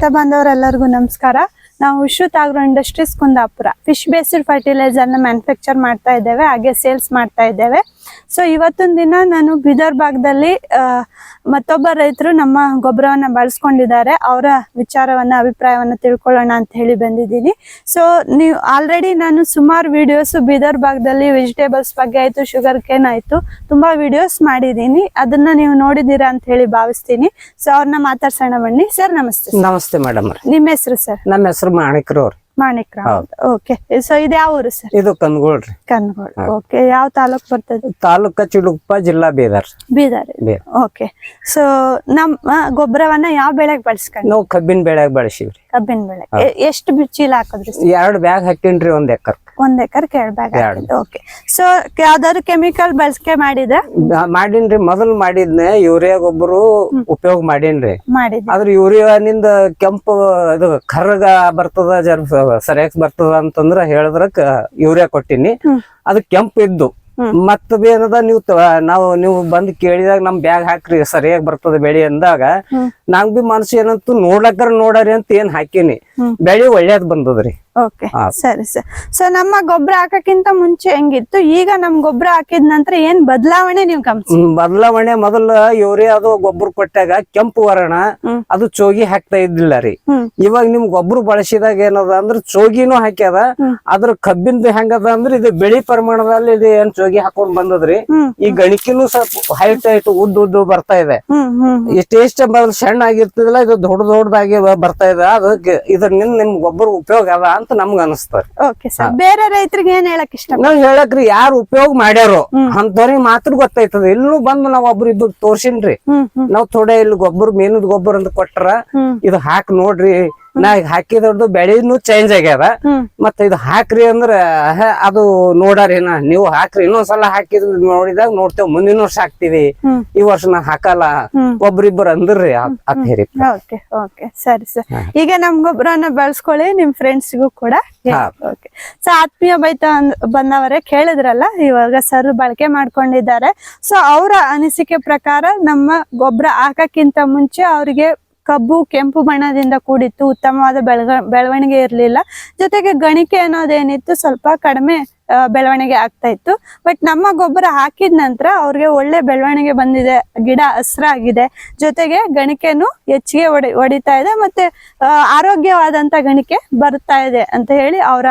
ರೈತ ಬಾಂಧವರೆಲ್ಲರಿಗೂ ನಮಸ್ಕಾರ. ನಾವು Vishrut agro industries Kundapura. Fish based ಫರ್ಟಿಲೈಸರ್ನ manufacture ಮಾಡ್ತಾ ಇದ್ದೇವೆ, ಹಾಗೆ ಸೇಲ್ಸ್ ಮಾಡ್ತಾ ಇದ್ದೇವೆ. ಸೊ ಇವತ್ತಿನ ದಿನ ನಾನು ಬೀದರ್ ಭಾಗದಲ್ಲಿ ಮತ್ತೊಬ್ಬ ರೈತರು ನಮ್ಮ ಗೊಬ್ಬರವನ್ನ ಬಳಸ್ಕೊಂಡಿದ್ದಾರೆ. ಅವರ ವಿಚಾರವನ್ನ ಅಭಿಪ್ರಾಯವನ್ನ ತಿಳ್ಕೊಳ್ಳೋಣ ಅಂತ ಹೇಳಿ ಬಂದಿದ್ದೀನಿ. ಸೊ ನೀವು ಆಲ್ರೆಡಿ ನಾನು ಸುಮಾರು ವಿಡಿಯೋಸ್ ಬೀದರ್ ಭಾಗದಲ್ಲಿ ವೆಜಿಟೇಬಲ್ಸ್ ಬಗ್ಗೆ ಆಯ್ತು ಶುಗರ್ ಕೇನ್ ಆಯ್ತು ತುಂಬಾ ವಿಡಿಯೋಸ್ ಮಾಡಿದ್ದೀನಿ. ಅದನ್ನ ನೀವು ನೋಡಿದ್ದೀರಾ ಅಂತ ಹೇಳಿ ಭಾವಿಸ್ತೀನಿ. ಸೊ ಅವ್ರನ್ನ ಮಾತಾಡ್ಸೋಣ ಬನ್ನಿ. ಸರ್ ನಮಸ್ತೆ. ನಮಸ್ತೆ ಮೇಡಮ್ ನಿಮ್ಮ ಹೆಸರು ಸರ್ ನಮ್ಮ ಹೆಸರು ಮಾಣಿಕ್ರು ಅವ್ರಿ ಮಾಣಿಕ್ ಓಕೆ ಸೊ ಇದು ಯಾವ ಊರು ಸರ್ ಇದು ಕಂದಗೋಳ್ರಿ ಕನ್ಗೋಳ್. ಓಕೆ ಯಾವ ತಾಲೂಕ್ ಬರ್ತದೆ? ತಾಲೂಕ ಚಿಡುಗುಪ್ಪ ಜಿಲ್ಲಾ ಬೀದರ್. ಬೀದರ್. ಬೀದರ್. ಓಕೆ ಸೊ ನಮ್ಮ ಗೊಬ್ಬರವನ್ನ ಯಾವ ಬೆಳೆಗೆ ಬಳಸ್ಕೊಂಡು ನಾವು ಕಬ್ಬಿನ ಬೆಳೆಯಾಗ ಬಳಸಿವ್ರಿ. ಕಬ್ಬಿನ ಬೆಳೆ. ಎಷ್ಟು ಚೀಲ ಹಾಕಿದ್ರಿ? ಎರಡ್ ಬ್ಯಾಗ್ ಹಾಕಿನ್ರಿ ಒಂದ್ ಎಕರ್. ಒಂದ್ ಎಕರ್ ಎರಡು. ಬ್ಯಾಗ್ ಓಕೆ ಸೊ ಯಾವ್ದಾದ್ರು ಕೆಮಿಕಲ್ ಬಳಸಿಕೆ ಮಾಡಿದ ಮಾಡಿನ್ರಿ ಮೊದಲು ಮಾಡಿದ್ನೆ. ಯೂರಿಯಾ ಗೊಬ್ಬರ ಉಪಯೋಗ ಮಾಡಿನ್ರಿ ಮಾಡಿದ್ರಿ. ಆದ್ರ ಯೂರಿಯಾನಿಂದ ಕೆಂಪು ಇದು ಕರ್ರಗ ಬರ್ತದ ಜರ್ ಸರಿಯಾಗಿ ಬರ್ತದ ಅಂತಂದ್ರ ಹೇಳಿದ್ರ ಯೂರಿಯಾ ಕೊಟ್ಟಿನಿ. ಅದು ಕೆಂಪು ಇದ್ದು. ಮತ್ತ ಏನದ ನೀವು ತ- ನಾವು ನೀವು ಬಂದ್ ಕೇಳಿದಾಗ ನಮ್ ಬ್ಯಾಗ್ ಹಾಕ್ರಿ ಸರಿಯಾಗಿ ಬರ್ತದ ಬೆಳಿ ಅಂದಾಗ. ನಂಗ್ ಬಿ ಮನಸ್ಸು ಏನಂತ ನೋಡ್ಲಕ್ಕರ ನೋಡರಿ ಅಂತ ಏನ್ ಹಾಕಿನಿ. ಬೆಳಿ ಒಳ್ಳೇದ್ ಬಂದದ್ರಿ ಓಕೆ. ಸರಿ ಸರ್. ಸೊ ನಮ್ಮ ಗೊಬ್ಬರ ಹಾಕಕ್ಕಿಂತ ಮುಂಚೆ ಹೆಂಗಿತ್ತು? ಈಗ ನಮ್ ಗೊಬ್ಬರ ಹಾಕಿದ ನಂತರ ಏನ್ ಬದಲಾವಣೆ ನೀವು ಬದಲಾವಣೆ ಮೊದಲ ಅದು ಗೊಬ್ಬರ ಕೊಟ್ಟಾಗ ಕೆಂಪು ವರ್ಣ ಅದು ಚೋಗಿ ಹಾಕ್ತಾ ಇದ್ದಿಲ್ಲ ರೀ. ಇವಾಗ ನಿಮ್ ಗೊಬ್ಬರ ಬಳಸಿದಾಗ ಏನದ ಅಂದ್ರ ಚೋಗಿನೂ ಹಾಕ್ಯದ. ಅದ್ರ ಕಬ್ಬಿಂದ ಹೆಂಗದ ಅಂದ್ರ ಇದು ಬೆಳಿ ಪ್ರಮಾಣದಲ್ಲಿ ಇದು ಏನ್ ಚೋಗಿ ಹಾಕೊಂಡ್ ಬಂದದ್ರಿ. ಈ ಗಣಿಕಿನೂ ಸ್ವಲ್ಪ ಹೈಟ್ ಹೈಟ್ ಉದ್ದ ಉದ್ದ ಬರ್ತಾ ಇದೆ. ಇಷ್ಟೇಷ್ಟ ಸಣ್ಣ ಆಗಿರ್ತದಿಲ್ಲ ಇದು ದೊಡ್ಡ ದೊಡ್ಡದಾಗಿ ಬರ್ತಾ ಇದೆ. ಅದಕ್ಕೆ ಇದ್ರ ನಿಮ್ ಗೊಬ್ಬರ ಉಪಯೋಗ ಅದ ಅಂತ ನಮ್ಗ ಓಕೆ ಸರ್ ಬೇರೆ ರೈತರಿಗೆ ಏನ್ ಹೇಳಕ್ ಇಷ್ಟ? ನಾವ್ ಹೇಳಕ್ರಿ ಯಾರು ಉಪಯೋಗ ಮಾಡ್ಯಾರೋ ಅಂತವ್ರಿಗೆ ಮಾತ್ರ ಗೊತ್ತೈತದ ಎಲ್ಲೂ ಬಂದು ನಾವ್ ಒಬ್ರು ಇಬ್ರು ತೋರ್ಸಿನ್ರಿ. ನಾವ್ ಥೋಡೆ ಇಲ್ಲಿ ಗೊಬ್ಬರ ಮೇನದ ಗೊಬ್ಬರ ಅಂತ ಕೊಟ್ರ ಇದು ಹಾಕ್ ನೋಡ್ರಿ ನಾ ಈಗ ಬೆಳೆನು ಬೆಳೆನೂ ಚೇಂಜ್ ಆಗ್ಯದ. ಮತ್ತ ಇದು ಹಾಕ್ರಿ ಅಂದ್ರ ಅದು ಅದು ನಾ. ನೀವು ಹಾಕ್ರಿ ಇನ್ನೊಂದ್ಸಲ ಹಾಕಿದ್ ನೋಡಿದಾಗ ನೋಡ್ತೇವ್ ಮುಂದಿನ ವರ್ಷ ಹಾಕ್ತಿವಿ. ಈ ವರ್ಷ ನಾ ಹಾಕಲ್ಲ. ಒಬ್ರಿಬ್ಬರು ಅಂದ್ರಿ ಅತ್ ಹೇರಿ ಸರಿ ಸರ್. ಈಗ ನಮ್ ಗೊಬ್ಬರನ ಬಳಸ್ಕೊಳ್ಳಿ ನಿಮ್ ಫ್ರೆಂಡ್ಸ್ಗೂ ಕೂಡ. ಸೊ ಆತ್ಮೀಯ ಬೈತ ಬಂದವರೇ ಕೇಳಿದ್ರಲ್ಲ ಇವಾಗ ಸರ್ ಬಳಕೆ ಮಾಡ್ಕೊಂಡಿದ್ದಾರೆ. ಸೊ ಅವರ ಅನಿಸಿಕೆ ಪ್ರಕಾರ ನಮ್ಮ ಗೊಬ್ಬರ ಹಾಕಕ್ಕಿಂತ ಮುಂಚೆ ಅವರಿಗೆ ಕಬ್ಬು ಕೆಂಪು ಬಣ್ಣದಿಂದ ಕೂಡಿತ್ತು, ಉತ್ತಮವಾದ ಬೆಳವಣಿಗೆ ಇರಲಿಲ್ಲ. ಜೊತೆಗೆ ಗಣಿಕೆ ಅನ್ನೋದೇನಿತ್ತು, ಸ್ವಲ್ಪ ಕಡಿಮೆ ಬೆಳವಣಿಗೆ ಆಗ್ತಾ ಇತ್ತು. ಬಟ್ ನಮ್ಮ ಗೊಬ್ಬರ ಹಾಕಿದ ನಂತರ ಅವ್ರಿಗೆ ಒಳ್ಳೆ ಬೆಳವಣಿಗೆ ಬಂದಿದೆ, ಗಿಡ ಹಸ್ರಾಗಿದೆ ಜೊತೆಗೆ ಗಣಿಕೆನು ಹೆಚ್ಚಿಗೆ ಹೊಡಿ ಹೊಡಿತಾ ಇದೆ, ಮತ್ತೆ ಆರೋಗ್ಯವಾದಂತ ಗಣಿಕೆ ಬರ್ತಾ ಇದೆ ಅಂತ ಹೇಳಿ ಅವರ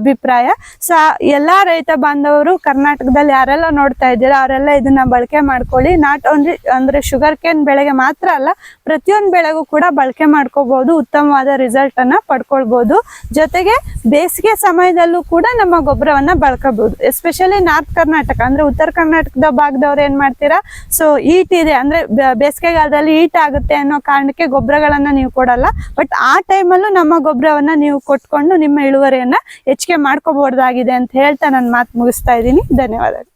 ಅಭಿಪ್ರಾಯ. ಸೊ ಎಲ್ಲಾ ರೈತ ಬಾಂಧವರು ಕರ್ನಾಟಕದಲ್ಲಿ ಯಾರೆಲ್ಲ ನೋಡ್ತಾ ಇದ್ದೀರಾ, ಅವರೆಲ್ಲ ಇದನ್ನ ಬಳಕೆ ಮಾಡ್ಕೊಳ್ಳಿ. ನಾಟ್ ಓನ್ಲಿ ಅಂದ್ರೆ ಶುಗರ್ ಕೇನ್ ಬೆಳೆಗೆ ಮಾತ್ರ ಅಲ್ಲ, ಪ್ರತಿಯೊಂದು ಬೆಳೆಗೂ ಕೂಡ ಬಳಕೆ ಮಾಡ್ಕೋಬಹುದು ಉತ್ತಮವಾದ ರಿಸಲ್ಟ್ ಅನ್ನ ಪಡ್ಕೊಳ್ಬಹುದು ಜೊತೆಗೆ ಬೇಸಿಗೆ ಸಮಯದಲ್ಲೂ ಕೂಡ ನಮ್ಮ ಗೊಬ್ಬರವನ್ನ ಬಳಕಬಹುದು ಎಸ್ಪೆಷಲಿ ನಾರ್ತ್ ಕರ್ನಾಟಕ ಅಂದ್ರೆ ಉತ್ತರ ಕರ್ನಾಟಕದ ಭಾಗದವ್ರು ಏನ್ ಮಾಡ್ತೀರಾ? ಸೊ ಈಟ್ ಇದೆ. ಅಂದ್ರೆ ಬೇಸಿಗೆಗಾಲದಲ್ಲಿ ಈಟ್ ಆಗುತ್ತೆ ಅನ್ನೋ ಕಾರಣಕ್ಕೆ ಗೊಬ್ಬರಗಳನ್ನ ನೀವು ಕೊಡಲ್ಲ. ಬಟ್ ಆ ಟೈಮಲ್ಲೂ ನಮ್ಮ ಗೊಬ್ಬರವನ್ನ ನೀವು ಕೊಟ್ಕೊಂಡು ನಿಮ್ಮ ಇಳುವರಿಯನ್ನ ಹೆಚ್ಚಿಗೆ ಮಾಡ್ಕೋಬಹುದಾಗಿದೆ ಅಂತ ಹೇಳ್ತಾ ನನ್ನ ಮಾತು ಮುಗಿಸ್ತಾ ಇದ್ದೀನಿ. ಧನ್ಯವಾದಗಳು.